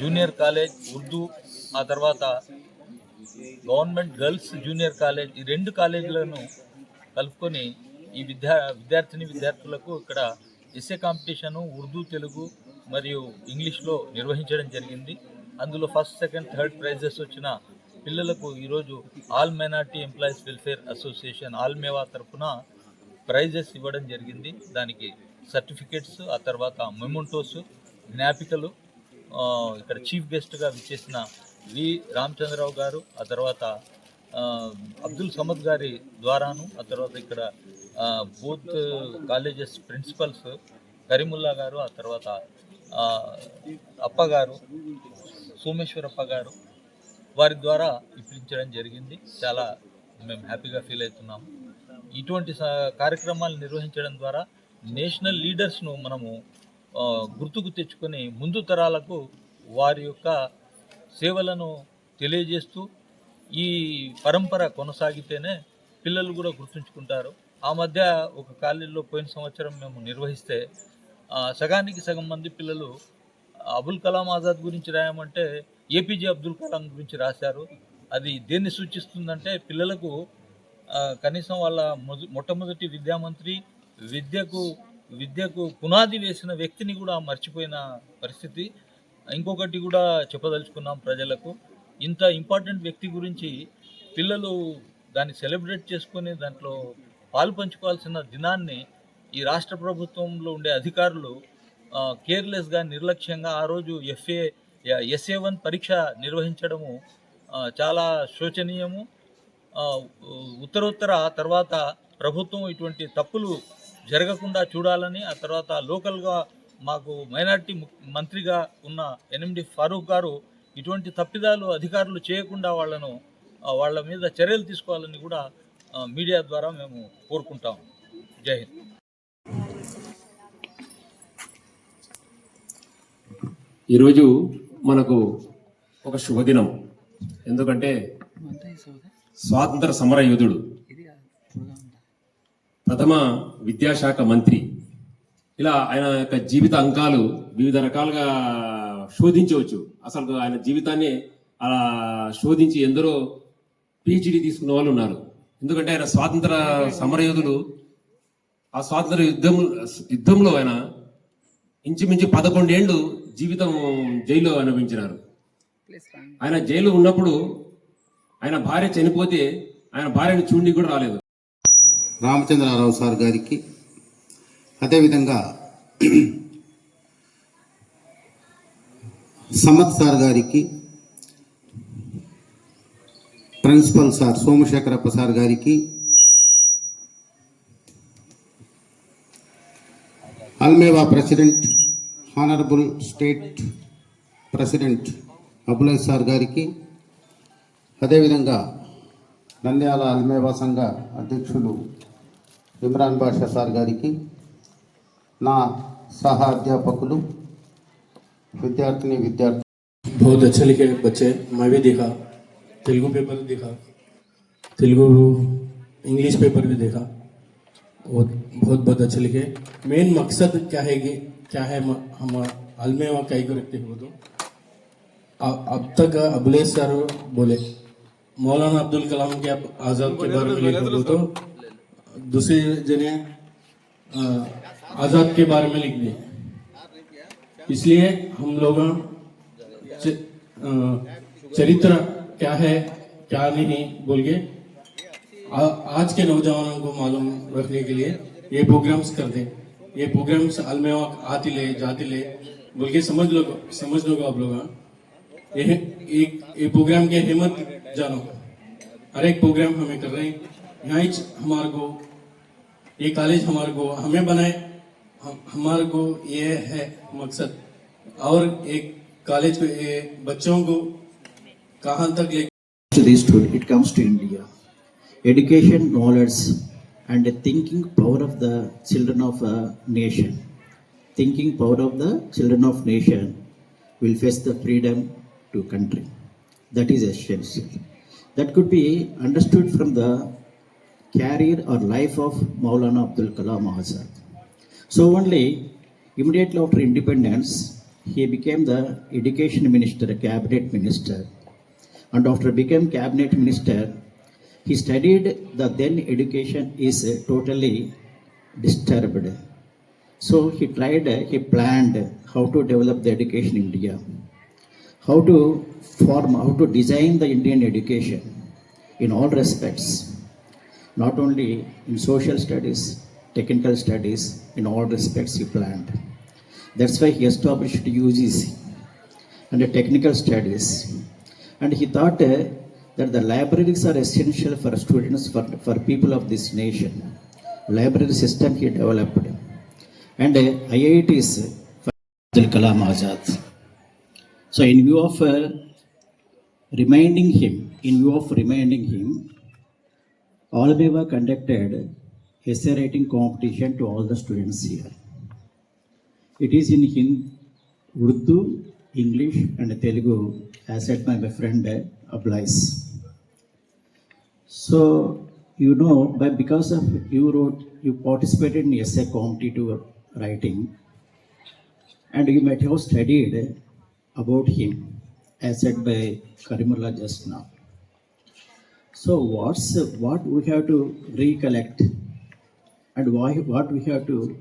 Junior college Urdu ఆ తర్వాత government girls junior college ఈ రెండు కాలేజీలను కలుపుకొని ఈ విద్యా విద్యార్థిని విద్యార్థులకు ఇక్కడ ఎస్ఏ కాంపిటీషను ఉర్దూ తెలుగు మరియు ఇంగ్లీష్లో నిర్వహించడం జరిగింది అందులో ఫస్ట్ సెకండ్ థర్డ్ ప్రైజెస్ వచ్చిన పిల్లలకు ఈరోజు all minority employees welfare association ఆల్మేవా తరఫున ప్రైజెస్ ఇవ్వడం జరిగింది దానికి సర్టిఫికేట్స్ ఆ తర్వాత మెమోంటోస్ జ్ఞాపికలు ఇక్కడ చీఫ్ గెస్ట్గా విచ్చేసిన వి రామచంద్రరావు గారు ఆ తర్వాత అబ్దుల్ సమద్ గారి ద్వారాను ఆ తర్వాత ఇక్కడ బోత్ కాలేజెస్ ప్రిన్సిపల్స్ కరీముల్లా గారు ఆ తర్వాత అప్పగారు సోమేశ్వరప్ప గారు వారి ద్వారా ఇప్పించడం జరిగింది చాలా మేము హ్యాపీగా ఫీల్ అవుతున్నాము ఇటువంటి కార్యక్రమాలు నిర్వహించడం ద్వారా నేషనల్ లీడర్స్ను మనము గుర్తుకు తెచ్చుకొని ముందు తరాలకు వారి యొక్క సేవలను తెలియజేస్తూ ఈ పరంపర కొనసాగితేనే పిల్లలు కూడా గుర్తుంచుకుంటారు ఆ మధ్య ఒక కాలేజీలో పోయిన సంవత్సరం మేము నిర్వహిస్తే సగానికి సగం మంది పిల్లలు అబుల్ కలాం ఆజాద్ గురించి రాయమంటే ఏపీజే అబ్దుల్ కలాం గురించి రాశారు అది దేన్ని సూచిస్తుందంటే పిల్లలకు కనీసం వాళ్ళ మొట్టమొదటి విద్యామంత్రి విద్యకు విద్యకు పునాది వేసిన వ్యక్తిని కూడా మర్చిపోయిన పరిస్థితి ఇంకొకటి కూడా చెప్పదలుచుకున్నాం ప్రజలకు ఇంత ఇంపార్టెంట్ వ్యక్తి గురించి పిల్లలు దాన్ని సెలబ్రేట్ చేసుకొని దాంట్లో పాలు పంచుకోవాల్సిన దినాన్ని ఈ రాష్ట్ర ప్రభుత్వంలో ఉండే అధికారులు కేర్లెస్గా నిర్లక్ష్యంగా ఆ రోజు ఎఫ్ఏ ఎస్ఏ వన్ పరీక్ష నిర్వహించడము చాలా శోచనీయము ఉత్తరోత్తర తర్వాత ప్రభుత్వం ఇటువంటి తప్పులు జరగకుండా చూడాలని ఆ తర్వాత లోకల్గా మాకు మైనార్టీ మంత్రిగా ఉన్న ఎనిమిది ఫారూక్ గారు ఇటువంటి తప్పిదాలు అధికారులు చేయకుండా వాళ్ళను వాళ్ళ మీద చర్యలు తీసుకోవాలని కూడా మీడియా ద్వారా మేము కోరుకుంటాం జై హింద్ ఈరోజు మనకు ఒక శుభదినం ఎందుకంటే స్వాతంత్ర సమర యోధుడు ప్రథమ విద్యాశాఖ మంత్రి ఇలా ఆయన యొక్క జీవిత అంకాలు వివిధ రకాలుగా శోధించవచ్చు అసలు ఆయన జీవితాన్ని అలా శోధించి ఎందరో పిహెచ్డి తీసుకున్న వాళ్ళు ఉన్నారు ఎందుకంటే ఆయన స్వాతంత్ర సమరయోధులు ఆ స్వాతంత్ర యుద్ధం యుద్ధంలో ఆయన ఇంచుమించు పదకొండేళ్లు జీవితం జైల్లో అనుభవించినారు ఆయన జైలు ఉన్నప్పుడు ఆయన భార్య చనిపోతే ఆయన భార్యను చూడి కూడా రాలేదు రామచంద్రారావు సార్ గారికి అదేవిధంగా సమత్ సార్ గారికి ప్రిన్సిపల్ సార్ సోమశేఖరప్ప సార్ గారికి అల్మేవా president honourable state president Abulai sir గారికి అదేవిధంగా నంద్యాల అల్మేవా సంఘ అధ్యక్షులు ఇమ్రాన్ బాషా సార్ గారికి నా సహ అధ్యాపకులు విద్యార్థిని విద్యార్థి बहुत अच्छे लिखे बच्चे मैं भी देखा तेलुगु पेपर भी देखा तेलुगु इंग्लिश पेपर भी देखा वो बहुत बहुत अच्छे लिखे मेन मकसद क्या है कि क्या है म- हम अलमे वहाँ कई को रखते हो तो अब अब तक अबुलेश सर बोले मौलाना अब्दुल कलाम के अब आज़ाद के बारे में लिखे हो तो दूसरे जने आज़ाद के बारे में लिख दिए इसलिए हम लोग चरित्र क्या है क्या नहीं बोल के आज के नौजवानों को मालूम रखने के लिए ये प्रोग्राम्स कर दें ये प्रोग्राम्स वक्त आती ले जाती ले बोल के समझ लो समझ लो आप लोग हाँ। ये एक ये प्रोग्राम के हिम्मत जानो हर एक प्रोग्राम हमें कर रहे हैं यहाँ हमारे को ये कॉलेज हमारे को हमें बनाए हम हमारे को ये है मकसद और एक कॉलेज को ये बच्चों को कहाँ तक ले to this student, it comes to India. Education, knowledge, and the thinking power of the children of a nation. Thinking power of the children of nation will face the freedom to country. That is essential. That could be understood from the carried or life of Maulana Abdul Kalam Azad. So only immediately after independence, he became the education minister, cabinet minister. And after became cabinet minister, he studied the then education is totally disturbed. So he tried, he planned how to develop the education in India, how to form, how to design the Indian education in all respects not only in social studies, technical studies, in all respects he planned. That's why he established UGC and the technical studies. And he thought uh, that the libraries are essential for students, for, for people of this nation. Library system he developed. And uh, IITs for Abdul Kalam Azad. So in view of uh, reminding him, in view of reminding him, Almeva conducted essay writing competition to all the students here. It is in Hindi, Urdu, English and Telugu as said by my friend uh, Ablais. So you know, but because of you wrote, you participated in essay competitive writing, and you might have studied about him, as said by Karimullah just now. So what we have to recollect and why what we have to